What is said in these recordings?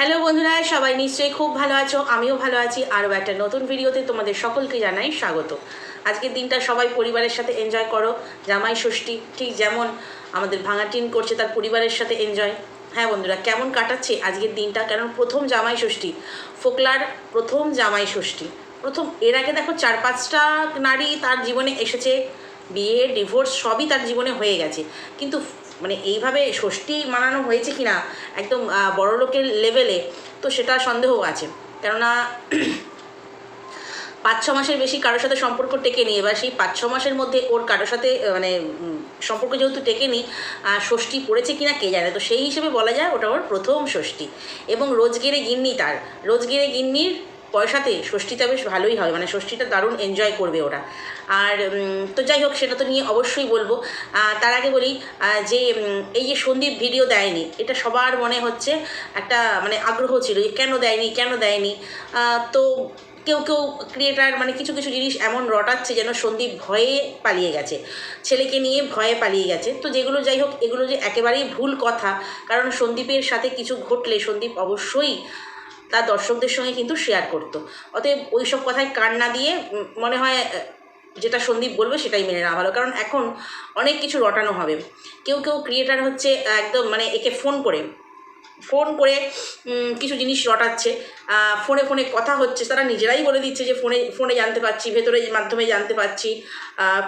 Hello বন্ধুরা, সবাই নিশ্চয়ই খুব ভালো আছো, আমিও ভালো আছি। আরও একটা নতুন ভিডিওতে তোমাদের সকলকে জানাই স্বাগত। আজকের দিনটা সবাই পরিবারের সাথে এনজয় করো। জামাই ষষ্ঠী, ঠিক যেমন আমাদের ভাঙা টিন করছে, তার পরিবারের সাথে এনজয় হ্যাঁ বন্ধুরা, কেমন কাটাচ্ছে আজকের দিনটা? কারণ প্রথম জামাই ষষ্ঠী, ফোকলার প্রথম জামাই ষষ্ঠী। প্রথম, এর আগে দেখো চার পাঁচটা নারী তার জীবনে এসেছে, বিয়ে ডিভোর্স সবই তার জীবনে হয়ে গেছে। কিন্তু মানে এইভাবে ষষ্ঠী মানানো হয়েছে কি না একদম বড় লোকের লেভেলে তো সেটা সন্দেহ আছে। কেননা পাঁচ ছ মাসের বেশি কারোর সাথে সম্পর্ক টেকে টেকেনি। এবার সেই পাঁচ ছ মাসের মধ্যে ওর কারোর সাথে মানে সম্পর্ক যেহেতু টেকেনি ষষ্ঠী পড়েছে কিনা কে জানে? তো সেই হিসেবে বলা যায় ওটা ওর প্রথম ষষ্ঠী। এবং রোজগেরে গিন্নি তার। রোজগেরে গিন্নির পয়সাতে ষষ্ঠীটা বেশ ভালোই হয় মানে ষষ্ঠীটা দারুণ এনজয় করবে ওরা। আর তো যাই হোক, সেটা তো নিয়ে অবশ্যই বলব। তার আগে বলি যে এই যে সন্দীপ ভিডিও দেয়নি, এটা সবার মনে হচ্ছে একটা মানে আগ্রহ ছিল যে কেন দেয়নি কেন দেয়নি? তো কেউ কেউ ক্রিয়েটার মানে কিছু কিছু জিনিস এমন রটাচ্ছে যেন সন্দীপ ভয়ে পালিয়ে গেছে। ছেলেকে নিয়ে ভয়ে পালিয়ে গেছে। তো যেগুলো যাই হোক, এগুলো যে একেবারেই ভুল কথা, কারণ সন্দীপের সাথে কিছু ঘটলে সন্দীপ অবশ্যই তার দর্শকদের সঙ্গে কিন্তু শেয়ার করতো। অতএব ওই সব কথায় কান না দিয়ে মনে হয় যেটা সন্দীপ বলবে সেটাই মেনে নেওয়া ভালো। কারণ এখন অনেক কিছু রটানো হবে। কেউ কেউ ক্রিয়েটার হচ্ছে একদম মানে একে ফোন করে। ফোন করে কিছু জিনিস রটাচ্ছে। ফোনে ফোনে কথা হচ্ছে, তারা নিজেরাই বলে দিচ্ছে যে ফোনে ফোনে জানতে পারছি ভেতরের মাধ্যমে জানতে পারছি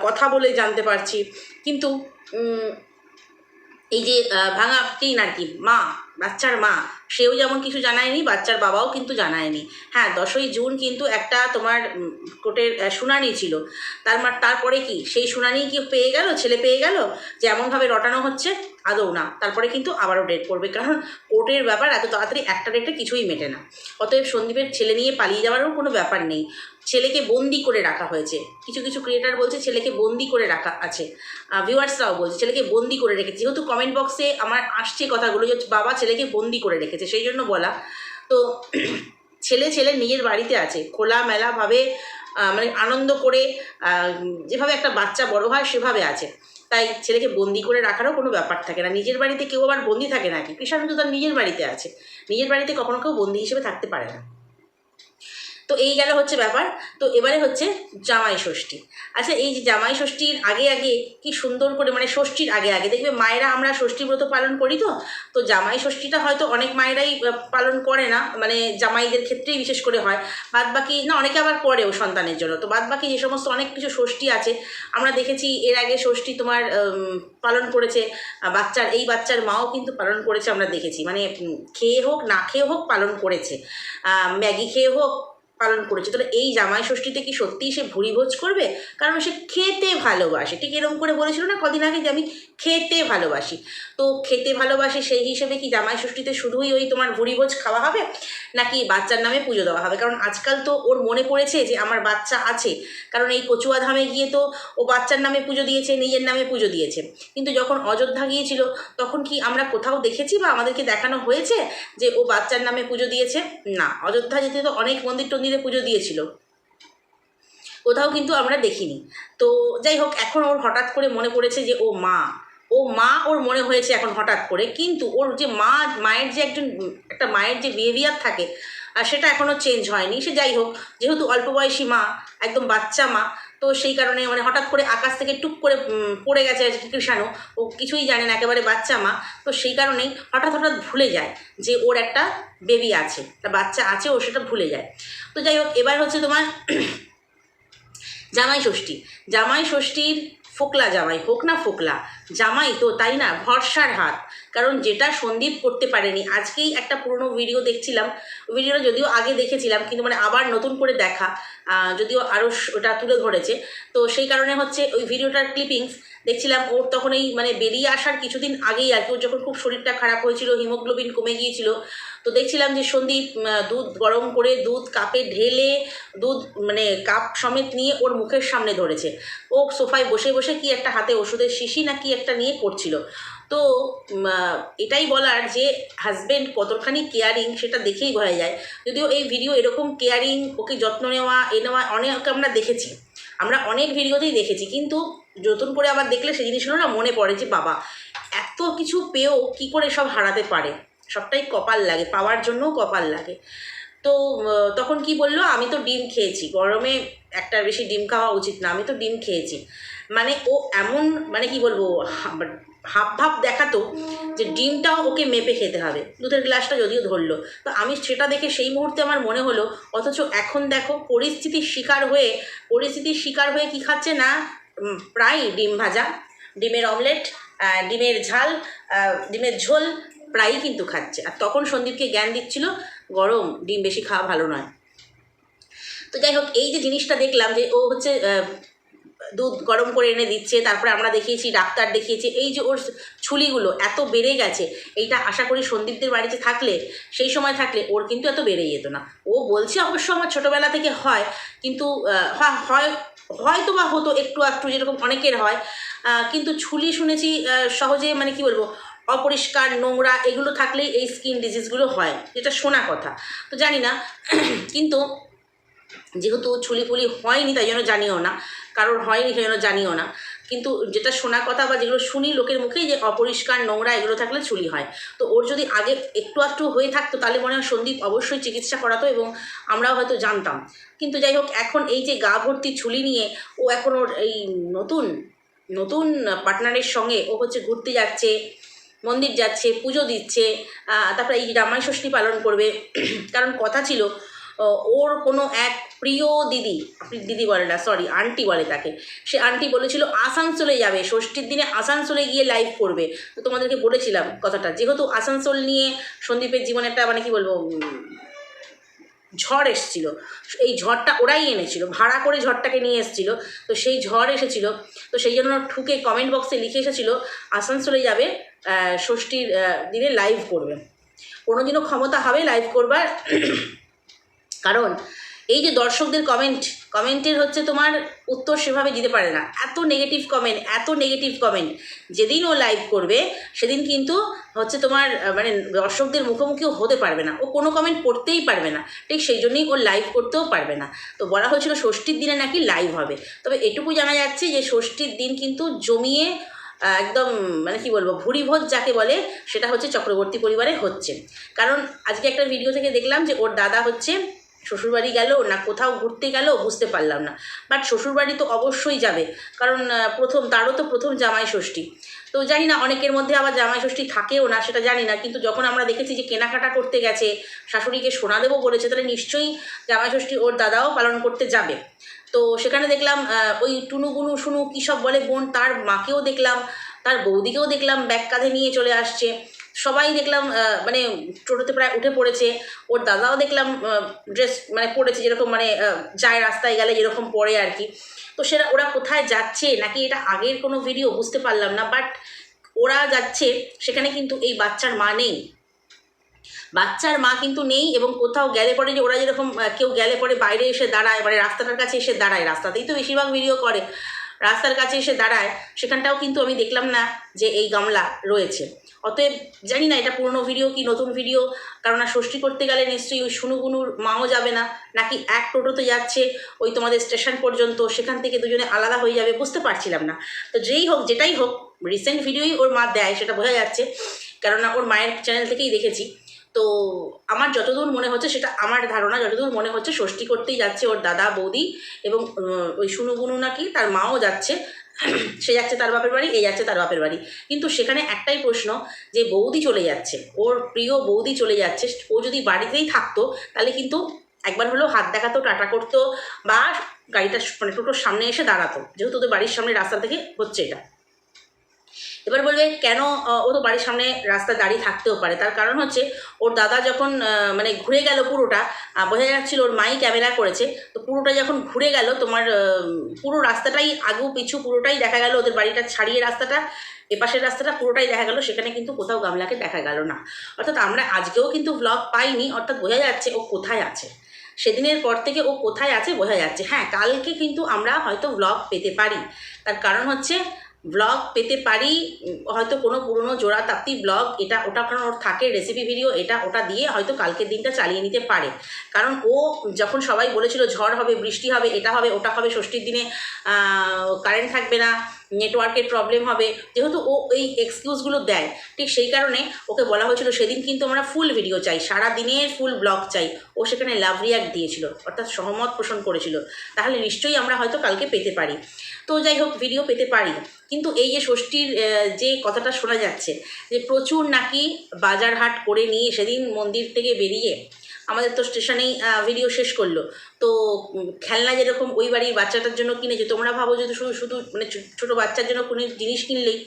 কথা বলে জানতে পারছি। কিন্তু এই যে ভাঙা টিন আর কি, মা বাচ্চার মা, সেও যেমন কিছু জানায়নি, বাচ্চার বাবাও কিন্তু জানায়নি। হ্যাঁ দশই জুন কিন্তু একটা তোমার কোর্টের শুনানি ছিল। তার তারপরে কি? সেই শুনানি কি পেয়ে গেল? ছেলে পেয়ে গেল? যে এমনভাবে রটানো হচ্ছে, আদৌ না। তারপরে কিন্তু আবারও ডেট পড়বে। কারণ কোর্টের ব্যাপার এত তাড়াতাড়ি একটা ডেটে কিছুই মেটে না। অতএব সন্দীপের ছেলে নিয়ে পালিয়ে যাওয়ারও কোনো ব্যাপার নেই। ছেলেকে বন্দি করে রাখা হয়েছে। কিছু কিছু ক্রিয়েটার বলছে ছেলেকে বন্দি করে রাখা আছে। ভিউয়ার্সরাও বলছে ছেলেকে বন্দি করে রেখেছে। যেহেতু কমেন্ট বক্সে আমার আসছে কথাগুলো যে বাবা ছেলেকে বন্দি করে রেখেছে, সেই জন্য বলা। তো ছেলে ছেলে নিজের বাড়িতে আছে খোলা মেলাভাবে মানে আনন্দ করে যেভাবে একটা বাচ্চা বড় হয় সেভাবে আছে। তাই ছেলেকে বন্দি করে রাখারও কোনো ব্যাপার থাকে না। নিজের বাড়িতে কেউ আবার বন্দি থাকে নাকি? কৃষাণু তো তার নিজের বাড়িতে আছে। নিজের বাড়িতে কখনো কেউ বন্দি হিসেবে থাকতে পারে না। তো এই গেল হচ্ছে ব্যাপার। তো এবারে হচ্ছে জামাই ষষ্ঠী। আচ্ছা এই যে জামাই ষষ্ঠীর আগে আগে কি সুন্দর করে মানে ষষ্ঠীর আগে আগে দেখবে মায়েরা আমরা ষষ্ঠী ব্রত পালন করি তো? তো জামাই ষষ্ঠীটা হয়তো অনেক মায়েরাই পালন করে না মানে জামাইদের ক্ষেত্রেই বিশেষ করে হয়। বাদ বাকি না, অনেকে আবার করেও সন্তানের জন্য। তো বাদ বাকি যে সমস্ত অনেক কিছু ষষ্ঠী আছে, আমরা দেখেছি এর আগে ষষ্ঠী তোমার পালন করেছে বাচ্চার, এই বাচ্চার মাও কিন্তু পালন করেছে আমরা দেখেছি। মানে খেয়ে হোক, না খেয়ে হোক পালন করেছে। ম্যাগি খেয়ে হোক পালন করেছে। তাহলে এই জামাই ষষ্ঠীতে কি সত্যিই সে ভুরি ভোজ করবে? কারণ সে খেতে ভালোবাসে। ঠিক এরকম করে বলেছিল না কদিন আগে যে আমি খেতে ভালোবাসি। তো খেতে ভালোবাসি সেই হিসেবে কি জামাই ষষ্ঠীতে শুধুই ওই তোমার ভুরি ভোজ খাওয়া হবে? নাকি বাচ্চার নামে পুজো দেওয়া হবে? কারণ আজকাল তো ওর মনে পড়েছে যে আমার বাচ্চা আছে। কারণ এই কচুয়া ধামে গিয়ে তো ও বাচ্চার নামে পুজো দিয়েছে, নিজের নামে পুজো দিয়েছে। কিন্তু যখন অযোধ্যা গিয়েছিল, তখন কি আমরা কোথাও দেখেছি বা আমাদেরকে দেখানো হয়েছে যে ও বাচ্চার নামে পুজো দিয়েছে? না। অযোধ্যা যেতে তো অনেক মন্দির টন্দিরে পুজো দিয়েছিল। কোথাও কিন্তু আমরা দেখিনি। তো যাই হোক, এখন ওর হঠাৎ করে মনে পড়েছে যে ও মা। ও মা ওর মনে হয়েছে এখন হঠাৎ করে, কিন্তু ওর যে মা, মায়ের যে একজন, একটা মায়ের যে বিহেভিয়ার থাকে, আর সেটা এখনও চেঞ্জ হয়নি। সে যাই হোক, যেহেতু অল্প বয়সী মা, একদম বাচ্চা মা তো সেই কারণে মানে হঠাৎ করে আকাশ থেকে টুক করে পড়ে গেছে কৃষাণু। ও কিছুই জানে না, একেবারে বাচ্চা মা। তো সেই কারণেই হঠাৎ হঠাৎ ভুলে যায় যে ওর একটা বেবি আছে, একটা বাচ্চা আছে, ও সেটা ভুলে যায়। তো যাই হোক, এবার হচ্ছে তোমার জামাই ষষ্ঠী। জামাই ষষ্ঠীর ফোকলা জামাই, হোক না ফোকলা, জামাই তো, তাই না? ভরসার হাত। কারণ যেটা সন্দীপ করতে পারেনি, আজকেই একটা পুরনো ভিডিও দেখছিলাম ভিডিওটা যদিও আগে দেখেছিলাম, কিন্তু মানে আবার নতুন করে দেখা যদিও আরও ওটা তুলে ধরেছে। তো সেই কারণে হচ্ছে ওই ভিডিওটার ক্লিপিংস দেখছিলাম, ওর তখন এই মানে বেরিয়ে আসার কিছুদিন আগেই আর কি, ওর যখন খুব শরীরটা খারাপ হয়েছিল হিমোগ্লোবিন কমে গিয়েছিল তো দেখছিলাম যে সন্দীপ দুধ গরম করে দুধ কাপে ঢেলে, দুধ মানে কাপ সমেত নিয়ে ওর মুখের সামনে ধরেছে। ও সোফায় বসে বসে কি একটা হাতে ওষুধের শিশি না কি একটা নিয়ে করছিল। তো এটাই বলার যে হাজবেন্ড কতখানি কেয়ারিং সেটা দেখেই বোঝা যায়। যদিও এই ভিডিও এরকম কেয়ারিং ওকে যত্ন নেওয়া, এ নেওয়া অনেক আমরা দেখেছি। আমরা অনেক ভিডিওতেই দেখেছি। কিন্তু নতুন করে আবার দেখলে সেই জিনিসগুলো না মনে পড়ে যে বাবা, এত কিছু পেয়েও কি করে সব হারাতে পারে? সবটাই কপাল লাগে, পাওয়ার জন্যও কপাল লাগে। তো তখন কি বলল, আমি তো ডিম খেয়েছি, গরমে একটা বেশি ডিম খাওয়া উচিত না, আমি তো ডিম খেয়েছি। মানে ও এমন মানে কি বলব, হাব ভাব দেখাতো যে ডিমটাও ওকে মেপে খেতে হবে, দুধের গ্লাসটা যদিও ধরলো। তো আমি সেটা দেখে সেই মুহূর্তে আমার মনে হলো, অথচ এখন দেখো পরিস্থিতির শিকার হয়ে, পরিস্থিতির শিকার হয়ে কি খাচ্ছে না প্রায় ডিম ভাজা, ডিমের অমলেট ডিমের ঝাল ডিমের ঝোল প্রায়ই কিন্তু খাচ্ছে। আর তখন সন্দীপকে জ্ঞান দিচ্ছিল, গরম, ডিম বেশি খাওয়া ভালো নয়। তো যাই হোক, এই যে জিনিসটা দেখলাম যে ও হচ্ছে দুধ গরম করে এনে দিচ্ছে, তারপরে আমরা দেখিয়েছি, ডাক্তার দেখিয়েছি, এই যে ওর ছুলিগুলো এত বেড়ে গেছে, এইটা আশা করি সন্দীপদের বাড়িতে থাকলে, সেই সময় থাকলে ওর কিন্তু এত বেড়ে যেত না। ও বলছে অবশ্য আমার ছোটোবেলা থেকে হয়, কিন্তু হয় হয়তো বা হতো একটু একটু যেরকম অনেকের হয়। কিন্তু ছুলি শুনেছি সহজে মানে কি বলব অপরিষ্কার, নোংরা, এগুলো থাকলেই এই স্কিন ডিজিজগুলো হয়। যেটা শোনা কথা। তো জানি না, কিন্তু যেহেতু ছুলি ফুলি হয়নি, তাই জন্য জানিও না। কারোর হয়নি, সেই জন্য জানিও না। কিন্তু যেটা শোনা কথা বা যেগুলো শুনি লোকের মুখেই যে অপরিষ্কার, নোংরা, এগুলো থাকলে ছুলি হয়। তো ওর যদি আগে একটু একটু হয়ে থাকতো, তাহলে মনে হয় সন্দীপ অবশ্যই চিকিৎসা করাতো এবং আমরাও হয়তো জানতাম। কিন্তু যাই হোক, এখন এই যে গা ভর্তি ছুলি নিয়ে ও এখন ওর এই নতুন নতুন পার্টনারের সঙ্গে ও হচ্ছে ঘুরতে যাচ্ছে। মন্দির যাচ্ছে, পুজো দিচ্ছে তারপরে এই রামায় ষষ্ঠী পালন করবে। কারণ কথা ছিল ওর কোনো এক প্রিয় দিদি দিদি বলে না সরি আন্টি বলে তাকে। সে আন্টি বলেছিল, আসানসোলে যাবে, ষষ্ঠীর দিনে আসানসোলে গিয়ে লাইভ করবে। তো তোমাদেরকে বলেছিলাম কথাটা, যেহেতু আসানসোল নিয়ে সন্দীপের জীবনে একটা মানে কি বলব ঝড় এসছিল, এই ঝড়টা ওরাই এনেছিল, ভাড়া করে ঝড়টাকে নিয়ে এসেছিল, তো সেই ঝড় এসেছিল, তো সেই জন্য ঠুকে কমেন্ট বক্সে লিখে এসেছিল, আসানসোলে যাবে ষষ্ঠীর দিনে লাইভ করবে। কোনোদিনও ক্ষমতা হবে লাইভ করবার। কারণ এই যে দর্শকদের কমেন্ট কমেন্টের হচ্ছে তোমার উত্তর সেভাবে দিতে পারে না। এত নেগেটিভ কমেন্ট এত নেগেটিভ কমেন্ট যেদিন ও লাইভ করবে, সেদিন কিন্তু হচ্ছে তোমার মানে দর্শকদের মুখোমুখিও হতে পারবে না। ও কোনো কমেন্ট পড়তেই পারবে না। ঠিক সেই জন্যই ও লাইভ করতেও পারবে না। তো বলা হয়েছিল ষষ্ঠীর দিনে নাকি লাইভ হবে। তবে এটুকু জানা যাচ্ছে যে ষষ্ঠীর দিন কিন্তু জমিয়ে একদম মানে কি বলব, ভুরিভোজ যাকে বলে, সেটা হচ্ছে চক্রবর্তী পরিবারে হচ্ছে। কারণ আজকে একটা ভিডিও থেকে দেখলাম যে ওর দাদা হচ্ছে শ্বশুরবাড়ি গেল না কোথাও ঘুরতে গেল, বুঝতে পারলাম না। বাট শ্বশুরবাড়ি তো অবশ্যই যাবে, কারণ প্রথম, তারও তো প্রথম জামাই ষষ্ঠী। তো জানি না, অনেকের মধ্যে আবার জামাই ষষ্ঠী থাকেও না, সেটা জানি না, কিন্তু যখন আমরা দেখেছি যে কেনাকাটা করতে গেছে, শাশুড়িকে সোনা দেবো বলেছে, তাহলে নিশ্চয়ই জামাই ষষ্ঠী ওর দাদাও পালন করতে যাবে। তো সেখানে দেখলাম ওই টুনু গুনু শুনু কী সব বলে বোন, তার মাকেও দেখলাম, তার বৌদিকেও দেখলাম, ব্যাগ কাঁধে নিয়ে চলে আসছে। সবাই দেখলাম মানে টোটোতে প্রায় উঠে পড়েছে। ওর দাদাও দেখলাম ড্রেস মানে পড়েছে যেরকম মানে যায় রাস্তায় গেলে যেরকম পরে আর কি। তো সেটা ওরা কোথায় যাচ্ছে নাকি এটা আগের কোনো ভিডিও বুঝতে পারলাম না বাট ওরা যাচ্ছে, সেখানে কিন্তু এই বাচ্চার মা নেই। বাচ্চার মা কিন্তু নেই এবং কোথাও গেলে পরে যে ওরা যেরকম কেউ গেলে পরে বাইরে এসে দাঁড়ায় মানে রাস্তাটার কাছে এসে দাঁড়ায়, রাস্তাতেই তো বেশিরভাগ ভিডিও করে। রাস্তার কাছে এসে দাঁড়ায়, সেখানটাও কিন্তু আমি দেখলাম না যে এই গামলা রয়েছে। অতএব জানি না এটা পুরনো ভিডিও কি নতুন ভিডিও কারণ ষষ্ঠী করতে গেলে নিশ্চয়ই ওই শুনুগুনুর মাও যাবে না, নাকি এক টোটোতে যাচ্ছে ওই তোমাদের স্টেশন পর্যন্ত, সেখান থেকে দুজনে আলাদা হয়ে যাবে, বুঝতে পারছিলাম না। তো যেই হোক, যেটাই হোক রিসেন্ট ভিডিওই ওর মা দেয়, সেটা বোঝা যাচ্ছে। কেননা ওর মায়ের চ্যানেল থেকেই দেখেছি। তো আমার যতদূর মনে হচ্ছে সেটা আমার ধারণা, যতদূর মনে হচ্ছে ষষ্ঠী করতেই যাচ্ছে ওর দাদা, বৌদি এবং ওই শুনু বুনু নাকি তার মাও যাচ্ছে, সে যাচ্ছে তার বাপের বাড়ি, এ যাচ্ছে তার বাপের বাড়ি। কিন্তু সেখানে একটাই প্রশ্ন যে বৌদি চলে যাচ্ছে, ওর প্রিয় বৌদি চলে যাচ্ছে, ও যদি বাড়িতেই থাকতো তাহলে কিন্তু একবার হলেও হাত দেখাতো, টাটা করতো বা গাড়িটা মানে টোটোর সামনে এসে দাঁড়াতো। যেহেতু ওদের বাড়ির সামনে রাস্তা থেকে হচ্ছে এটা। এবার বলবে, কেন ও তো বাড়ির সামনে রাস্তা দাঁড়িয়ে থাকতেও পারে। তার কারণ হচ্ছে, ওর দাদা যখন মানে ঘুরে গেল পুরোটা বোঝা যাচ্ছিল ওর মাই ক্যামেরা করেছে, তো পুরোটা যখন ঘুরে গেল, তোমার পুরো রাস্তাটাই আগু পিছু পুরোটাই দেখা গেল, ওদের বাড়িটা ছাড়িয়ে রাস্তাটা, এপাশের রাস্তাটা পুরোটাই দেখা গেল, সেখানে কিন্তু কোথাও গামলাকে দেখা গেল না। অর্থাৎ আমরা আজকেও কিন্তু ব্লগ পাইনি, অর্থাৎ বোঝা যাচ্ছে ও কোথায় আছে। সেদিনের পর থেকে ও কোথায় আছে, বোঝা যাচ্ছে। হ্যাঁ কালকে কিন্তু আমরা হয়তো ব্লগ পেতে পারি। তার কারণ হচ্ছে ব্লগ পেতে পারি, হয়তো কোনো পুরনো জোড়া তাপ্তি ব্লগ এটা, ওটা কারণ ওর থাকে রেসিপি ভিডিও এটা ওটা দিয়ে হয়তো কালকের দিনটা চালিয়ে নিতে পারে। কারণ ও যখন সবাই বলেছিল ঝড় হবে, বৃষ্টি হবে, এটা হবে, ওটা হবে, ষষ্ঠীর দিনে কারেন্ট থাকবে না নেটওয়ার্কের প্রবলেম হবে, যেহেতু ও এই এক্সকিউজগুলো দেয়, ঠিক সেই কারণে ওকে বলা হয়েছিল, সেদিন কিন্তু আমরা ফুল ভিডিও চাই, সারা দিনের ফুল ব্লগ চাই। ও সেখানে লাভ রিয়াক্ট দিয়েছিল, অর্থাৎ সহমত পোষণ করেছিল। তাহলে নিশ্চয়ই আমরা হয়তো কালকে পেতে পারি। তো যাই হোক ভিডিও পেতে পারি। কিন্তু এই যে ষষ্ঠীর যে কথাটা শোনা যাচ্ছে, যে প্রচুর নাকি বাজার হাট করে নিয়ে সেদিন মন্দির থেকে বেরিয়ে আমাদের তো স্টেশনেই ভিডিও শেষ করল। তো খেলনা যেরকম ওই বাড়ির বাচ্চাটার জন্য কিনেছে, তোমরা ভাবো যদি শুধু শুধু মানে ছোটো বাচ্চার জন্য কোনো জিনিস কিনলেই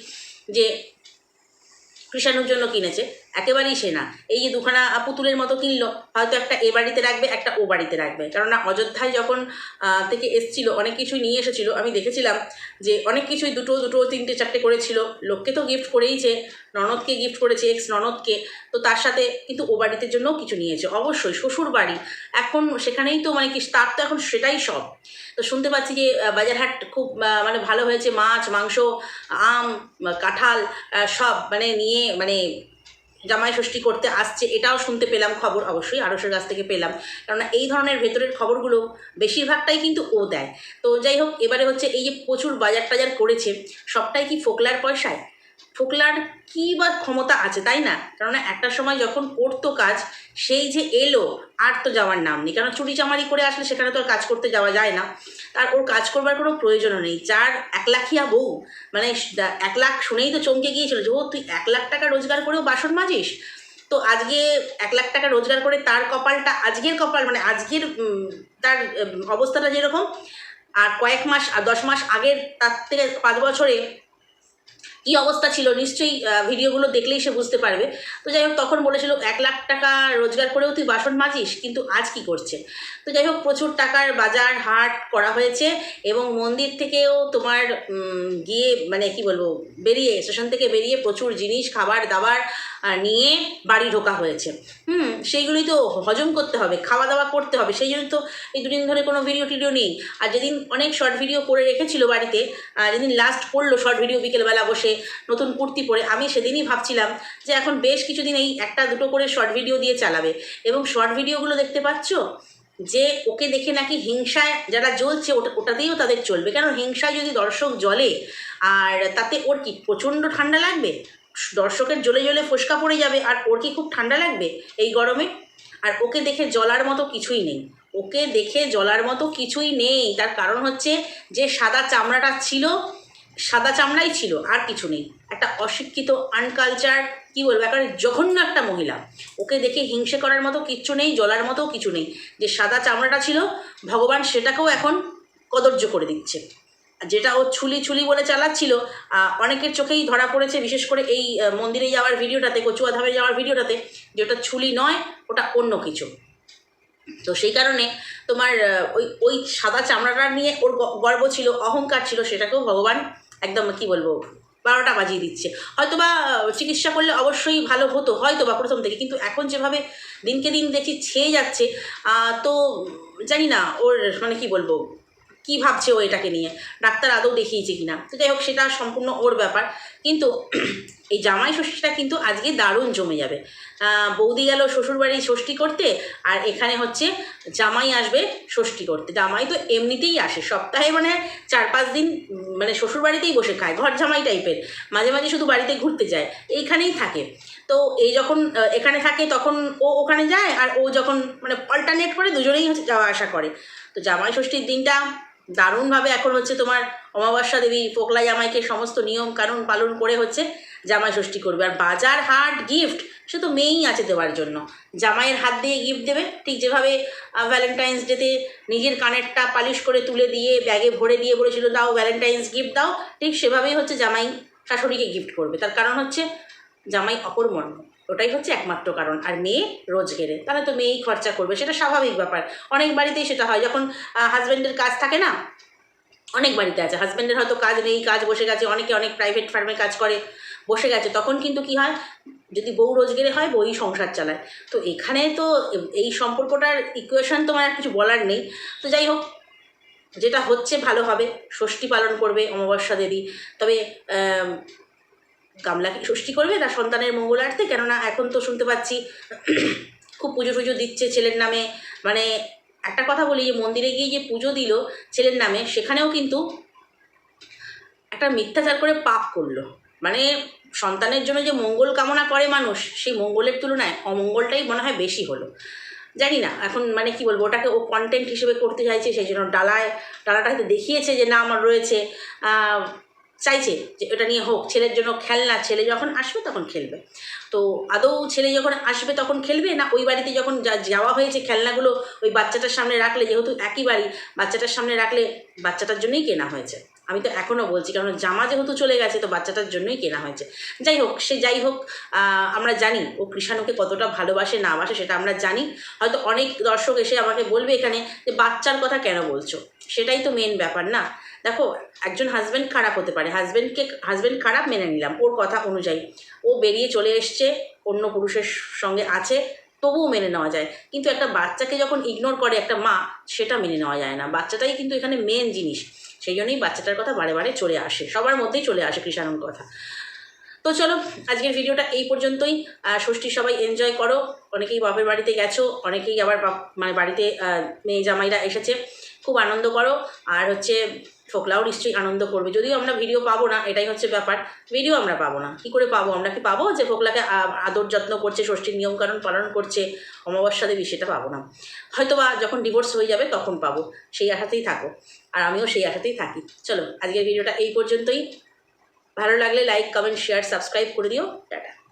যে কৃষাণুর জন্য কিনেছে। একেবারেই সে না। এই যে দুখানা পুতুলের মতো কিনলো, হয়তো একটা এ বাড়িতে রাখবে, একটা ও বাড়িতে রাখবে। কেননা অযোধ্যায় যখন থেকে এসছিল, অনেক কিছুই নিয়ে এসেছিল, আমি দেখেছিলাম যে অনেক কিছুই দুটো দুটো, তিনটে, চারটে করেছিল। লোককে তো গিফট করেইছে ননদকে গিফট করেছে এক্স ননদকে। তো তার সাথে কিন্তু ও বাড়িতে জন্যও কিছু নিয়েছে, অবশ্যই শ্বশুর বাড়ি। এখন সেখানেই তো মানে কি, তার তো এখন সেটাই সব। তো শুনতে পাচ্ছি যে বাজারহাট খুব মানে ভালো হয়েছে, মাছ, মাংস, আম, কাঁঠাল সব মানে নিয়ে মানে জামাই ষষ্ঠী করতে আসছে, এটাও শুনতে পেলাম খবর, অবশ্যই আড়সের কাছ থেকে পেলাম। কেননা এই ধরনের ভেতরের খবরগুলো বেশিরভাগটাই কিন্তু ও দেয়। তো যাই হোক, এবারে হচ্ছে এই যে প্রচুর বাজার টাজার করেছে, সবটাই কি ফোকলার পয়সায়? ফোকলার কী বা ক্ষমতা আছে, তাই না? কেননা একটা সময় যখন করতো কাজ, সেই যে এলো, আর তো যাওয়ার নাম নেই। কারণ চুরি চামারি করে আসলে সেখানে তো আর কাজ করতে যাওয়া যায় না। তার ওর কাজ করবার কোনো প্রয়োজনও নেই। যার এক লাখিয়া বউ মানে এক লাখ শুনেই তো চমকে গিয়েছিল যে, ও, তুই এক লাখ টাকা রোজগার করেও বাসন মাজিস? তো আজকে এক লাখ টাকা রোজগার করে তার কপালটা, আজকের কপাল মানে আজকের তার অবস্থাটা যেরকম, আর কয়েক মাস আর দশ মাস আগের, তার থেকে পাঁচ বছরে কী অবস্থা ছিল নিশ্চয়ই ভিডিওগুলো দেখলেই সে বুঝতে পারবে। তো যাই হোক, তখন বলেছিল, এক লাখ টাকা রোজগার করেও তুই বাসন মাজিস, কিন্তু আজ কি করছে? তো যাই হোক, প্রচুর টাকার বাজার হাট করা হয়েছে এবং মন্দির থেকেও তোমার গিয়ে মানে কি বলব, বেরিয়ে, স্টেশন থেকে বেরিয়ে প্রচুর জিনিস, খাবার, দাবার নিয়ে বাড়ি ঢোকা হয়েছে। হুম, সেইগুলোই তো হজম করতে হবে, খাওয়া দাওয়া করতে হবে, সেই জন্য তো এই দুদিন ধরে কোনো ভিডিও টিডিও নেই। আর যেদিন অনেক শর্ট ভিডিও করে রেখেছিল বাড়িতে যেদিন লাস্ট করল শর্ট ভিডিও বিকেলবেলা বসে নতুন কুর্তি পরে, আমি সেদিনই ভাবছিলাম যে এখন বেশ কিছুদিন এই একটা দুটো করে শর্ট ভিডিও দিয়ে চালাবে। এবং শর্ট ভিডিওগুলো দেখতে পাচ্ছ? যে ওকে দেখে নাকি হিংসায় যারা জ্বলছে, ওটা ওটাতেও তাদের চলবে। কারণ হিংসায় যদি দর্শক জ্বলে, আর তাতে ওর কি প্রচণ্ড ঠান্ডা লাগবে? দর্শকের জ্বলে জ্বলে ফোসকা পড়ে যাবে, আর ওর কি খুব ঠান্ডা লাগবে এই গরমে? আর ওকে দেখে জ্বলার মতো কিছুই নেই। ওকে দেখে জ্বলার মতো কিছুই নেই। তার কারণ হচ্ছে যে সাদা চামড়াটা ছিল সাদা চামড়াই ছিল, আর কিছু নেই। একটা অশিক্ষিত আনকালচার কি বলব, একেবারে জঘন্য একটা মহিলা। ওকে দেখে হিংসে করার মতো কিচ্ছু নেই জলার মতো কিছু নেই। যে সাদা চামড়াটা ছিল, ভগবান সেটাকেও এখন কদর্য করে দিচ্ছে। যেটা ও ছুলি ছুলি বলে চালাচ্ছিল অনেকের চোখেই ধরা পড়েছে, বিশেষ করে এই মন্দিরে যাওয়ার ভিডিওটাতে কচুয়া ধামে যাওয়ার ভিডিওটাতে, যে ওটা ছুলি নয়, ওটা অন্য কিছু। তো সেই কারণে তোমার ওই ওই সাদা চামড়াটা নিয়ে ওর গর্ব ছিল, অহংকার ছিল, সেটাকেও ভগবান একদম কি বলব, বারোটা বাজিয়ে দিচ্ছে। হয়তো বা চিকিৎসা করলে অবশ্যই ভালো হতো হয়তো বা প্রথম থেকে, কিন্তু এখন যেভাবে দিনকে দিন দেখি ছেয়ে যাচ্ছে তো জানি না, ওর মানে কি বলব কি ভাবছে ও এটাকে নিয়ে? ডাক্তার আদৌ দেখিয়েছে কিনা? তো যাই হোক, সেটা সম্পূর্ণ ওর ব্যাপার। কিন্তু এই জামাই ষষ্ঠীটা কিন্তু আজকে দারুণ জমে যাবে। বৌদি গেল শ্বশুরবাড়ি ষষ্ঠী করতে, আর এখানে হচ্ছে জামাই আসবে ষষ্ঠী করতে। জামাই তো এমনিতেই আসে। সপ্তাহে মানে চার পাঁচ দিন মানে শ্বশুরবাড়িতেই বসে খায়, ঘর জামাই টাইপের। মাঝে মাঝে শুধু বাড়িতে ঘুরতে যায়। এইখানেই থাকে। তো এই যখন এখানে থাকে তখন ও ওখানে যায়, আর ও যখন মানে অল্টারনেট করে দুজনেই হচ্ছে যাওয়া আসা করে। তো জামাই ষষ্ঠীর দিনটা দারুণভাবে এখন হচ্ছে তোমার অমাবস্যা দেবী, পোকলা জামাইকে সমস্ত নিয়ম কানুন পালন করে হচ্ছে জামাই ষষ্ঠী করবে। আর বাজার হাট গিফট সে তো মেয়েই আছে দেওয়ার জন্য। জামাইয়ের হাত দিয়ে গিফট দেবে। ঠিক যেভাবে ভ্যালেন্টাইন্স ডেতে নিজের কানেরটা পালিশ করে তুলে দিয়ে, ব্যাগে ভরে দিয়ে বলেছিল, দাও ভ্যালেন্টাইন্স গিফট দাও। ঠিক সেভাবেই হচ্ছে জামাই শাশুড়িকে গিফট করবে। তার কারণ হচ্ছে জামাই অপরমর্ম ওটাই হচ্ছে একমাত্র কারণ। আর মেয়ে রোজগেরে। তাহলে তো মেয়েই খরচা করবে, সেটা স্বাভাবিক ব্যাপার। অনেক বাড়িতেই সেটা হয়। যখন হাজব্যান্ডের কাজ থাকে না, অনেক বাড়িতে আছে। হাজব্যান্ডের হয়তো কাজ নেই, কাজ বসে গেছে, অনেকে অনেক প্রাইভেট ফার্মে কাজ করে, বসে গেছে। তখন কিন্তু কি হয়, যদি বউ রোজগেরে হয়, বউই সংসার চালায়। তো এখানে তো এই সম্পর্কটার ইকুয়েশন তোমার আর কিছু বলার নেই। তো যাই হোক, যেটা হচ্ছে ভালো হবে। ষষ্ঠী পালন করবে অমাবস্যা দেবী। তবে গামলাকে ষষ্ঠী করবে, তার সন্তানের মঙ্গলার্থে। কেননা এখন তো শুনতে পাচ্ছি, খুব পুজো টুজো দিচ্ছে ছেলের নামে। মানে একটা কথা বলি, যে মন্দিরে গিয়ে যে পুজো দিল ছেলের নামে, সেখানেও কিন্তু একটা মিথ্যাচার করে পাপ করল। মানে সন্তানের জন্য যে মঙ্গল কামনা করে মানুষ, সেই মঙ্গলের তুলনায় অমঙ্গলটাই মনে হয় বেশি হলো। জানি না, এখন মানে কি বলব, ওটাকে ও কন্টেন্ট হিসেবে করতে চাইছে, সেই জন্য ডালায় হয়তো দেখিয়েছে যে না আমার রয়েছে। চাইছে যে এটা নিয়ে হোক, ছেলের জন্য খেলনা, ছেলে যখন আসবে তখন খেলবে। তো আদৌ ছেলে যখন আসবে তখন খেলবে না ওই বাড়িতে যখন যাওয়া হয়েছে খেলনাগুলো ওই বাচ্চাটার সামনে রাখলে, যেহেতু একই বাড়ি, বাচ্চাটার সামনে রাখলে বাচ্চাটার জন্যই কেনা হয়েছে। আমি তো এখনও বলছি কারণ জামা যেহেতু চলে গেছে, তো বাচ্চাটার জন্যই কেনা হয়েছে। যাই হোক, সে যাই হোক আমরা জানি ও কৃষাণুকে কতটা ভালোবাসে, না বাসে, সেটা আমরা জানি। হয়তো অনেক দর্শক এসে আমাকে বলবে এখানে যে, বাচ্চার কথা কেন বলছো? সেটাই তো মেন ব্যাপার না। দেখো, একজন হাজব্যান্ড খারাপ হতে পারে। হাজব্যান্ডকে হাজব্যান্ড খারাপ মেনে নিলাম, ওর কথা অনুযায়ী। ও বেরিয়ে চলে এসছে, অন্য পুরুষের সঙ্গে আছে, তবুও মেনে নেওয়া যায়। কিন্তু একটা বাচ্চাকে যখন ইগনোর করে একটা মা, সেটা মেনে নেওয়া যায় না। বাচ্চাটাই কিন্তু এখানে মেন জিনিস। সেই জন্যই বাচ্চাটার কথা বারে বারে চলে আসে, সবার মধ্যেই চলে আসে কৃষাণুর কথা। তো চলো, আজকের ভিডিওটা এই পর্যন্তই। ষষ্ঠী সবাই এনজয় করো। অনেকেই বাপের বাড়িতে গেছো, অনেকেই আবার মানে বাড়িতে মেয়ে জামাইরা এসেছে। খুব আনন্দ করো। আর হচ্ছে ফোকলাও নিশ্চয়ই আনন্দ করবে। যদিও আমরা ভিডিও পাবো না, এটাই হচ্ছে ব্যাপার। ভিডিও আমরা পাবো না। কী করে পাবো? আমরা কি পাবো যে ফোকলাকে আদর যত্ন করছে, ষষ্ঠীর নিয়মকানুন পালন করছে, অমাবস্যা দেবী সেটা পাবো না। হয়তো বা যখন ডিভোর্স হয়ে যাবে তখন পাবো। সেই আশাতেই থাকো। আর আমিও সেই আশাতেই থাকি। চলো, আজকের ভিডিওটা এই পর্যন্তই। ভালো লাগলে লাইক কমেন্ট শেয়ার সাবস্ক্রাইব করে দিও। টাটা।